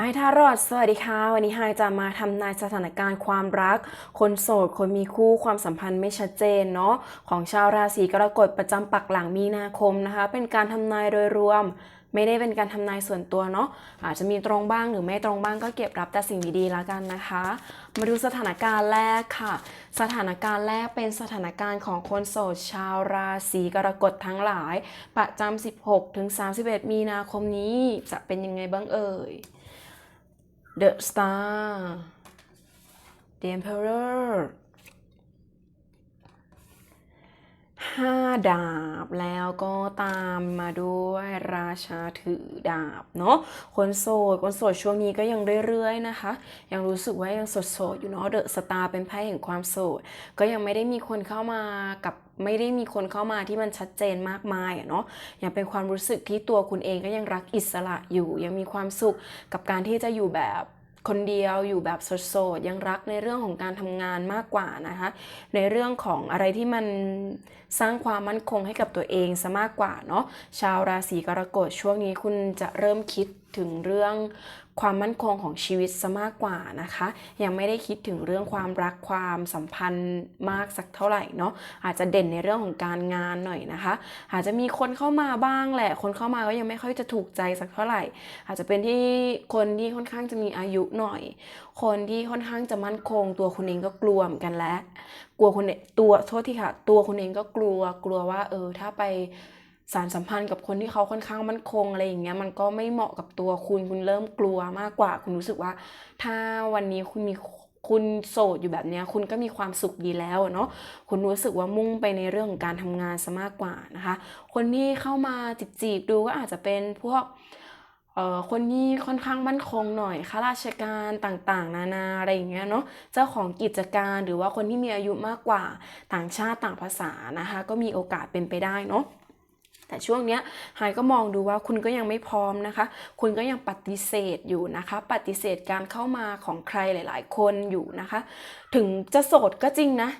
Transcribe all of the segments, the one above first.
ฮายทารอดสวัสดีค่ะ วันนี้ไฮายจะมาทำนายสถานการณ์ความรัก คนโสด คนมีคู่ความสัมพันธ์ไม่ชัดเจนเนาะของชาวราศีกรกฎประจำปักหลังมีนาคมนะคะ เป็นการทำนายโดยรวม ไม่ได้เป็นการทำนายส่วนตัวเนาะอาจจะมีตรงบ้างหรือไม่ตรงบ้างก็เก็บรับแต่สิ่งดีๆแล้วกันนะคะ มาดูสถานการณ์แรกค่ะ สถานการณ์แรกเป็นสถานการณ์ของคนโสดชาวราศีกรกฎทั้งหลาย ประจำ16ถึง31 มีนาคมนี้จะเป็นยังไงบ้างเอ่ย The Star The Emperor ห้าดาบ แล้วก็ตามมาด้วยราชาถือดาบเนาะคนโสดคนโสดช่วงนี้ก็ยังเรื่อยๆนะคะ ยังรู้สึกว่ายังโสดๆอยู่เนาะเดอะสตาร์เป็นไพ่แห่งความโสด ก็ยังไม่ได้มีคนเข้ามากับไม่ได้มีคนเข้ามาที่มันชัดเจนมากมายอะเนาะยังเป็นความรู้สึกที่ตัวคุณเองก็ยังรักอิสระอยู่ ยังมีความสุขกับการที่จะอยู่แบบ คนเดียวอยู่แบบโสดๆยังรักในเรื่องของการทำงานมากกว่านะคะ ในเรื่องของอะไรที่มันสร้างความมั่นคงให้กับตัวเองซะมากกว่าเนาะชาวราศีกรกฎช่วงนี้คุณจะเริ่มคิดถึงเรื่องความมั่นคงของชีวิตซะมากกว่านะคะ ยังไม่ได้คิดถึงเรื่องความรักความสัมพันธ์มากสักเท่าไหร่เนาะอาจจะเด่นในเรื่องของการงานหน่อยนะคะ อาจจะมีคนเข้ามาบ้างแหละ คนเข้ามาก็ยังไม่ค่อยจะถูกใจสักเท่าไหร่ อาจจะเป็นที่คนที่ค่อนข้างจะมีอายุหน่อย คนที่ค่อนข้างจะมั่นคง ตัวคุณเองก็กลัวเหมือนกันและกลัวคนตัวโทษทีค่ะ ตัวคุณเองก็กลัวกลัวว่าเออถ้าไป สารสัมพันธ์กับคนที่เขาค่อนข้างมั่นคงอะไรอย่างเงี้ยมันก็ไม่เหมาะกับตัวคุณคุณเริ่มกลัวมากกว่า คุณรู้สึกว่า ถ้าวันนี้คุณมีคุณโสดอยู่แบบเนี้ยคุณก็มีความสุขดีแล้วเนาะคุณรู้สึกว่ามุ่งไปในเรื่องของการทำงานซะมากกว่านะคะ คนที่เข้ามาจีบจีบดูก็อาจจะเป็นพวกเอ่อคนที่ค่อนข้างมั่นคงหน่อยข้าราชการต่างๆ นานาอะไรอย่างเงี้ยเนาะเจ้าของกิจการหรือว่าคนที่มีอายุมากกว่าต่างชาติต่างภาษานะคะ ก็มีโอกาสเป็นไปได้เนาะ แต่ช่วงเนี้ยไฮก็มองดูว่าคุณก็ยังไม่พร้อมนะคะ คุณก็ยังปฏิเสธอยู่นะคะ ปฏิเสธการเข้ามาของใครหลาย ๆ คนอยู่นะคะ ถึงจะโสดก็จริงนะ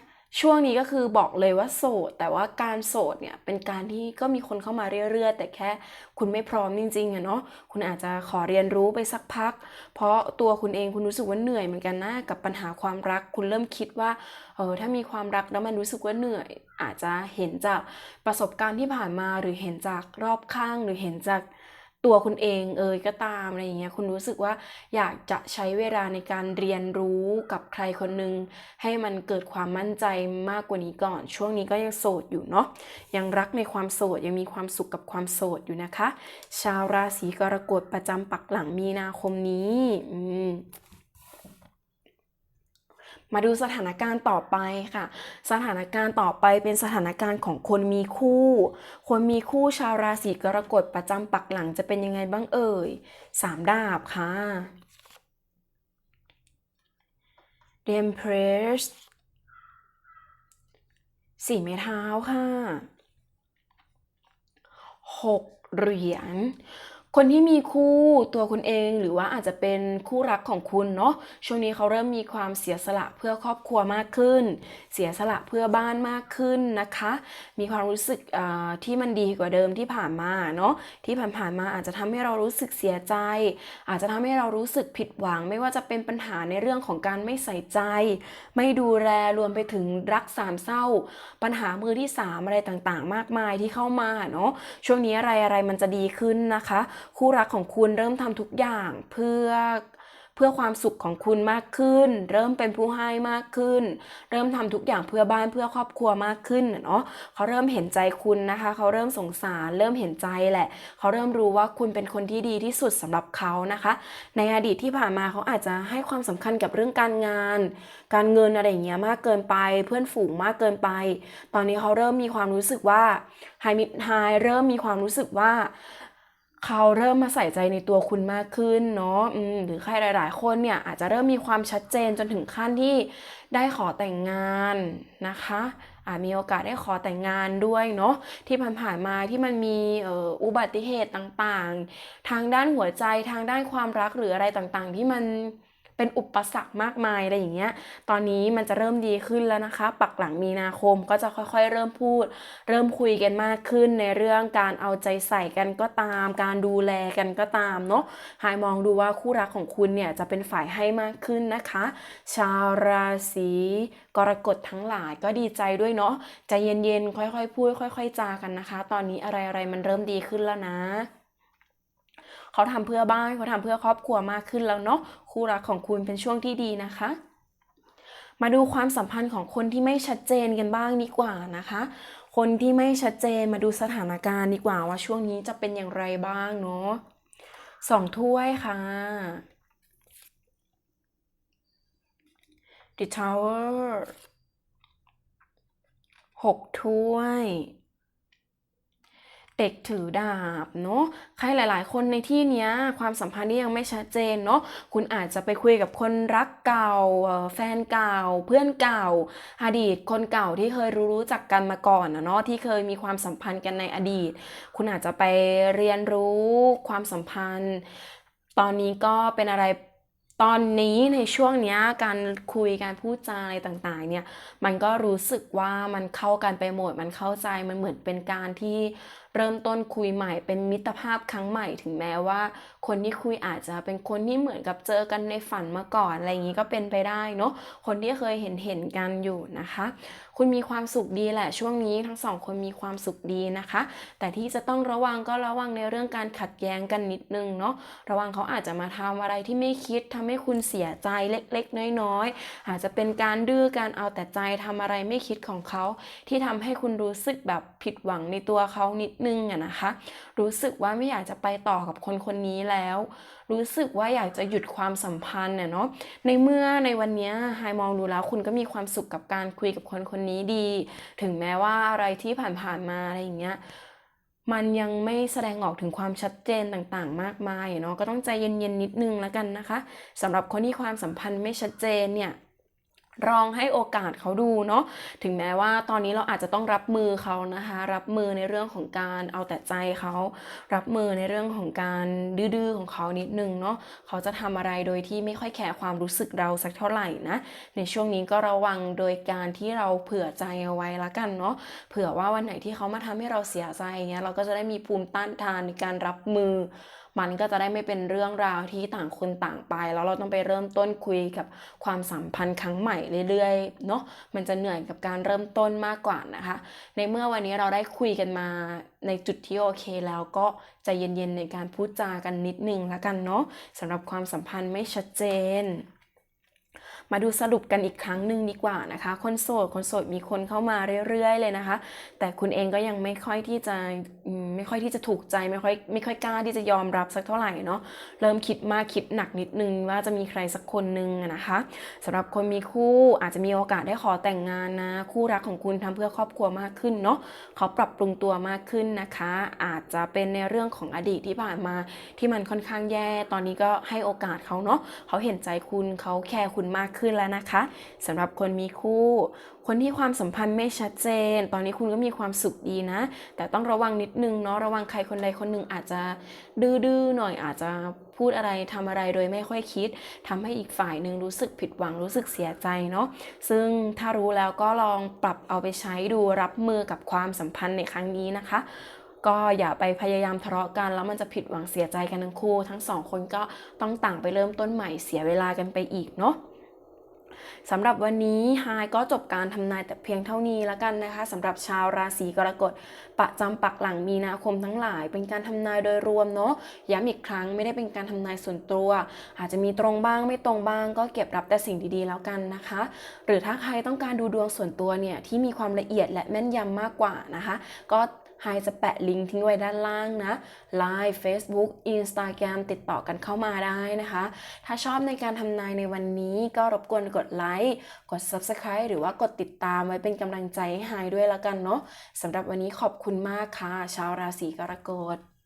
ช่วงนี้ก็คือบอกเลยว่าโสด แต่ว่าการโสดเนี่ยเป็นการที่ก็มีคนเข้ามาเรื่อยๆ แต่แค่คุณไม่พร้อมจริงๆอะเนาะคุณอาจจะขอเรียนรู้ไปสักพัก เพราะตัวคุณเองคุณรู้สึกว่าเหนื่อยเหมือนกันนะกับปัญหาความรัก คุณเริ่มคิดว่าเออถ้ามีความรักแล้วมันรู้สึกว่าเหนื่อย อาจจะเห็นจากประสบการณ์ที่ผ่านมาหรือเห็นจากรอบข้างหรือเห็นจากตัวคุณเองเอยก็ตามอะไรอย่างเงี้ยคุณรู้สึกว่าอยากจะใช้เวลาในการเรียนรู้กับใครคนหนึ่งให้มันเกิดความมั่นใจมากกว่านี้ก่อน ช่วงนี้ก็ยังโสดอยู่เนาะยังรักในความโสดยังมีความสุขกับความโสดอยู่นะคะ ชาวราศีกรกฎประจำปักหลังมีนาคมนี้ อืม มาดูสถานการณ์ต่อไปค่ะ สถานการณ์ต่อไปเป็นสถานการณ์ของคนมีคู่ คนมีคู่ชาวราศีกรกฎประจำปักหลังจะเป็นยังไงบ้างเอ่ยสามดาบค่ะ The Empress สี่ไม้เท้าค่ะหกเหรียญ คนที่มีคู่ตัวคุณเองหรือว่าอาจจะเป็นคู่รักของคุณเนาะช่วงนี้เขาเริ่มมีความเสียสละเพื่อครอบครัวมากขึ้น เสียสละเพื่อบ้านมากขึ้นนะคะ มีความรู้สึกที่มันดีกว่าเดิมที่ผ่านมาเนาะที่ผ่านๆมาอาจจะทำให้เรารู้สึกเสียใจ อาจจะทำให้เรารู้สึกผิดหวัง ไม่ว่าจะเป็นปัญหาในเรื่องของการไม่ใส่ใจ ไม่ดูแลรวมไปถึงรักสามเศร้า ปัญหามือที่สามอะไรต่างๆ มากมายที่เข้ามาเนาะช่วงนี้อะไรอะไรมันจะดีขึ้นนะคะคู่รักของคุณเริ่มทำทุกอย่างเพื่อเพื่อความสุขของคุณมากขึ้น เริ่มเป็นผู้ให้มากขึ้น เริ่มทำทุกอย่างเพื่อบ้านเพื่อครอบครัวมากขึ้นเนาะเขาเริ่มเห็นใจคุณนะคะ เขาเริ่มสงสาร เริ่มเห็นใจแหละ เขาเริ่มรู้ว่าคุณเป็นคนที่ดีที่สุดสำหรับเขานะคะ ในอดีตที่ผ่านมาเขาอาจจะให้ความสำคัญกับเรื่องการงาน การเงินอะไรอย่างเงี้ยมากเกินไป เพื่อนฝูงมากเกินไป ตอนนี้เขาเริ่มมีความรู้สึกว่าไฮมิไฮเริ่มมีความรู้สึกว่า เขาเริ่มมาใส่ใจในตัวคุณมากขึ้นเนาะหรือใครหลาย ๆ คนเนี่ยอาจจะเริ่มมีความชัดเจนจนถึงขั้นที่ได้ขอแต่งงานนะคะอาจมีโอกาสได้ขอแต่งงานด้วยเนาะที่ผ่านๆมาที่มันมีออุบัติเหตุต่างๆ ทางด้านหัวใจทางด้านความรักหรืออะไรต่างๆ ที่มัน เป็นอุปสรรคมากมายอะไรอย่างเงี้ย ตอนนี้มันจะเริ่มดีขึ้นแล้วนะคะ ปักหลังมีนาคมก็จะค่อยๆ เริ่มพูด เริ่มคุยกันมากขึ้นในเรื่องการเอาใจใส่กันก็ตาม การดูแลกันก็ตามเนาะหายมองดูว่าคู่รักของคุณเนี่ยจะเป็นฝ่ายให้มากขึ้นนะคะ ชาวราศีกรกฎทั้งหลายก็ดีใจด้วยเนาะใจเย็นๆค่อยๆ พูด ค่อย ๆ จากันนะคะ ตอนนี้อะไรๆมันเริ่มดีขึ้นแล้วนะ เขาทำเพื่อบ้านเขาทำเพื่อครอบครัวมากขึ้นแล้วเนาะคู่รักของคุณเป็นช่วงที่ดีนะคะ มาดูความสัมพันธ์ของคนที่ไม่ชัดเจนกันบ้างดีกว่านะคะ คนที่ไม่ชัดเจนมาดูสถานการณ์ดีกว่าว่าช่วงนี้จะเป็นอย่างไรบ้างเนาะสองถ้วยค่ะ The Tower หกถ้วย เด็กถือดาบเนาะใครหลาย ๆ คนในที่เนี้ยความสัมพันธ์ที่ยังไม่ชัดเจนเนาะคุณอาจจะไปคุยกับคนรักเก่าแฟนเก่า เพื่อนเก่า อดีตคนเก่าที่เคยรู้รู้จักกันมาก่อนนะเนาะที่เคยมีความสัมพันธ์กันในอดีต คุณอาจจะไปเรียนรู้ความสัมพันธ์ ตอนนี้ก็เป็นอะไรตอนนี้ในช่วงเนี้ยการคุยการพูดจาอะไรต่างๆ เนี่ย มันก็รู้สึกว่ามันเข้ากันไปหมด มันเข้าใจมันเหมือนเป็นการที่ เริ่มต้นคุยใหม่เป็นมิตรภาพครั้งใหม่ถึงแม้ว่า คนที่คุยอาจจะเป็นคนที่เหมือนกับเจอกันในฝันมาก่อนอะไรอย่างนี้ก็เป็นไปได้เนาะคนที่เคยเห็นเห็นกันอยู่นะคะ คุณมีความสุขดีแหละช่วงนี้ทั้งสองคนมีความสุขดีนะคะ แต่ที่จะต้องระวังก็ระวังในเรื่องการขัดแย้งกันนิดนึงเนาะระวังเขาอาจจะมาทำอะไรที่ไม่คิดทำให้คุณเสียใจเล็กๆ น้อยๆอาจจะเป็นการดื้อการเอาแต่ใจทำอะไรไม่คิดของเขา ที่ทำให้คุณรู้สึกแบบผิดหวังในตัวเขานิดนึงอะนะคะ รู้สึกว่าไม่อยากจะไปต่อกับคนคนนี้แล้ว รู้สึกว่าอยากจะหยุดความสัมพันธ์เนาะในเมื่อในวันเนี้ยไฮมองดูแล้วคุณก็มีความสุขกับการคุยกับคนคนนี้ดี ถึงแม้ว่าอะไรที่ผ่านๆมาอะไรอย่างเงี้ยมันยังไม่แสดงออกถึงความชัดเจนต่างๆ มากมายเนาะก็ต้องใจเย็นๆนิดนึงแล้วกันนะคะสำหรับคนที่ความสัมพันธ์ไม่ชัดเจนเนี่ย ลองให้โอกาสเขาดูเนาะถึงแม้ว่าตอนนี้เราอาจจะต้องรับมือเขานะคะ รับมือในเรื่องของการเอาแต่ใจเขา รับมือในเรื่องของการดื้อๆของเขานิดนึงเนาะเขาจะทำอะไรโดยที่ไม่ค่อยแคร์ความรู้สึกเราสักเท่าไหร่นะในช่วงนี้ก็ระวังโดยการที่เราเผื่อใจเอาไว้ละกันเนาะเผื่อว่าวันไหนที่เขามาทำให้เราเสียใจเงี้ยเราก็จะได้มีภูมิต้านทานในการรับมือ มันก็จะได้ไม่เป็นเรื่องราวที่ต่างคนต่างไป แล้วเราต้องไปเริ่มต้นคุยกับความสัมพันธ์ครั้งใหม่เรื่อยๆเนาะมันจะเหนื่อยกับการเริ่มต้นมากกว่านะคะ ในเมื่อวันนี้เราได้คุยกันมาในจุดที่โอเคแล้วก็ใจเย็นๆในการพูดจากันนิดนึงละกันเนาะสำหรับความสัมพันธ์ไม่ชัดเจน มาดูสรุปกันอีกครั้งหนึ่งดีกว่านะคะ คนโสดคนโสดมีคนเข้ามาเรื่อยๆเลยนะคะ แต่คุณเองก็ยังไม่ค่อยที่จะไม่ค่อยที่จะถูกใจไม่ค่อยไม่ค่อยกล้าที่จะยอมรับสักเท่าไหร่เนาะเริ่มคิดมากคิดหนักนิดนึงว่าจะมีใครสักคนนึงนะคะสำหรับคนมีคู่อาจจะมีโอกาสได้ขอแต่งงานนะ คู่รักของคุณทำเพื่อครอบครัวมากขึ้นเนาะเขาปรับปรุงตัวมากขึ้นนะคะ อาจจะเป็นในเรื่องของอดีตที่ผ่านมาที่มันค่อนข้างแย่ ตอนนี้ก็ให้โอกาสเขาเนาะเขาเห็นใจคุณเขาแคร์คุณมากขึ้นแล้วนะคะสำหรับคนมีคู่ คนที่ความสัมพันธ์ไม่ชัดเจน ตอนนี้คุณก็มีความสุขดีนะ แต่ต้องระวังนิดนึงเนาะระวังใครคนใดคนหนึ่งอาจจะดื้อๆหน่อยอาจจะพูดอะไรทำอะไรโดยไม่ค่อยคิดทำให้อีกฝ่ายหนึ่งรู้สึกผิดหวังรู้สึกเสียใจเนาะซึ่งถ้ารู้แล้วก็ลองปรับเอาไปใช้ดูรับมือกับความสัมพันธ์ในครั้งนี้นะคะ ก็อย่าไปพยายามทะเลาะกัน แล้วมันจะผิดหวังเสียใจกันทั้งคู่ ทั้งสองคนก็ต้องต่างไปเริ่มต้นใหม่เสียเวลากันไปอีกเนาะ สำหรับวันนี้ไฮก็จบการทำนายแต่เพียงเท่านี้แล้วกันนะคะสำหรับชาวราศีกรกฎประจำปักหลังมีนาคมทั้งหลาย เป็นการทำนายโดยรวมเนาะย้ำอีกครั้งไม่ได้เป็นการทำนายส่วนตัว อาจจะมีตรงบ้างไม่ตรงบ้าง ก็เก็บรับแต่สิ่งดีๆแล้วกันนะคะ หรือถ้าใครต้องการดูดวงส่วนตัวเนี่ยที่มีความละเอียดและแม่นยำมากกว่านะคะ ก็ ไฮจะแปะลิงก์ทิ้งไว้ด้านล่างนะ Line Facebook Instagram ติดต่อกันเข้ามาได้นะคะ ถ้าชอบในการทำนายในวันนี้ก็รบกวนกดไลค์กด Subscribe หรือว่ากดติดตามไว้เป็นกำลังใจให้ไฮด้วยแล้วกันเนาะสำหรับวันนี้ขอบคุณมากค่ะ ชาวราศีกรกฎ